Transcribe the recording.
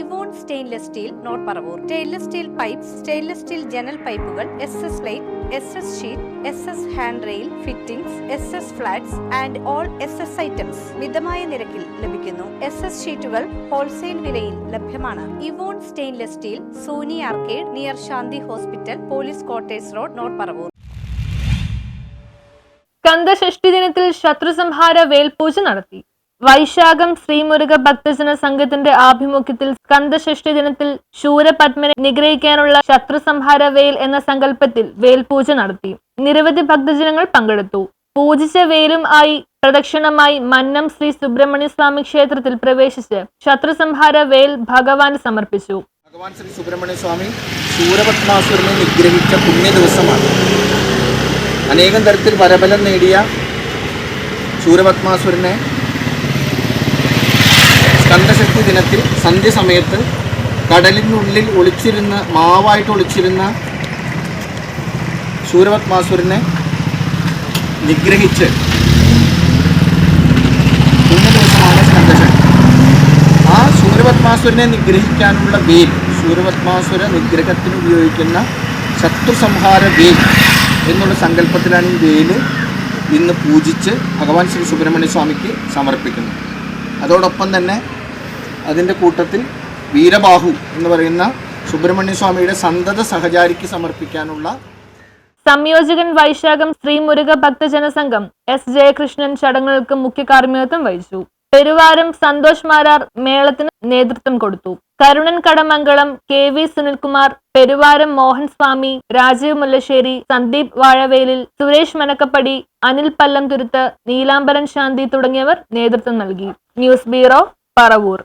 Evon stainless steel north Paravur. Stainless steel pipe stainless steel ജനൽ പൈപ്പുകൾ S S light S S sheet S S hand rail fittings S S flats and all S S items മിതമായ നിരക്കിൽ ലഭിക്കുന്നു. S S ഷീറ്റുകൾ wholesale വിലയിൽ ലഭ്യമാണ്. Evon stainless steel Soni arcade near Shanthi hospital police quarters road north Paravur. Skandashashti ദിനത്തിൽ ശത്രുസംഹാര വേൽപൂജ നടത്തി. വൈശാഖം ശ്രീമുരുക ഭക്തജന സംഘത്തിന്റെ ആഭിമുഖ്യത്തിൽ സ്കന്ദഷഷ്ടി ദിനത്തിൽ ശൂരപത്മനെ നിഗ്രഹിക്കാനുള്ള ശത്രുസംഹാര വേൽ എന്ന സങ്കല്പത്തിൽ വേൽപൂജ നടത്തി. നിരവധി ഭക്തജനങ്ങൾ പങ്കെടുത്തു. പൂജിച്ച വേലും ആയി പ്രദക്ഷിണമായി മന്നം ശ്രീ സുബ്രഹ്മണ്യ സ്വാമി ക്ഷേത്രത്തിൽ പ്രവേശിച്ച് ശത്രുസംഹാര വേൽ ഭഗവാന് സമർപ്പിച്ചു. ഭഗവാൻ ശ്രീ സുബ്രഹ്മണ്യ സ്വാമി ശൂരപത്മാസുരനെ നിഗ്രഹിച്ച പുണ്യ ദിവസമാണ്. അനേകം തരത്തിൽ വരബലം നേടിയ ശൂരപത്മാസുരനെ സ്കന്ദശക്തി ദിനത്തിൽ സന്ധ്യ സമയത്ത് കടലിനുള്ളിൽ ഒളിച്ചിരുന്ന മാവായിട്ട് ഒളിച്ചിരുന്ന ശൂരപത്മാസുരനെ നിഗ്രഹിച്ച് മൂന്ന് ദിവസമാണ് സ്കന്ദശക്തി ആ സൂര്യപത്മാസുരനെ നിഗ്രഹിക്കാനുള്ള വേൽ സൂര്യപത്മാസുര നിഗ്രഹത്തിന് ഉപയോഗിക്കുന്ന ശത്രു സംഹാര വേൽ എന്നുള്ള സങ്കല്പത്തിലാണ് ഈ വേൽ ഇന്ന് പൂജിച്ച് ഭഗവാൻ ശ്രീ സുബ്രഹ്മണ്യ സ്വാമിക്ക് സമർപ്പിക്കുന്നത്. അതോടൊപ്പം തന്നെ അതിന്റെ കൂട്ടത്തിൽ വീരബാഹു എന്ന് പറയുന്ന സുബ്രഹ്മണ്യ സ്വാമിയുടെ സന്തത സഹചാരിക്ക് സമർപ്പിക്കാനുള്ള സംയോജകൻ വൈശാഖം ശ്രീമുരുക ഭക്തജന സംഘം എസ് ജയകൃഷ്ണൻ ചടങ്ങുകൾക്ക് മുഖ്യ കാർമ്മികത്വം വഹിച്ചു. പെരുവാരം സന്തോഷ് മാരാർ മേളത്തിന് നേതൃത്വം കൊടുത്തു. കരുണൻ കടമംഗളം കെ വി സുനിൽകുമാർ പെരുവാരം മോഹൻ സ്വാമി രാജീവ് മുല്ലശ്ശേരി സന്ദീപ് വാഴവേലിൽ സുരേഷ് മനക്കപ്പടി അനിൽ പല്ലം തുരുത്ത് നീലാംബരൻ ശാന്തി തുടങ്ങിയവർ നേതൃത്വം നൽകി. News bureau Paravur.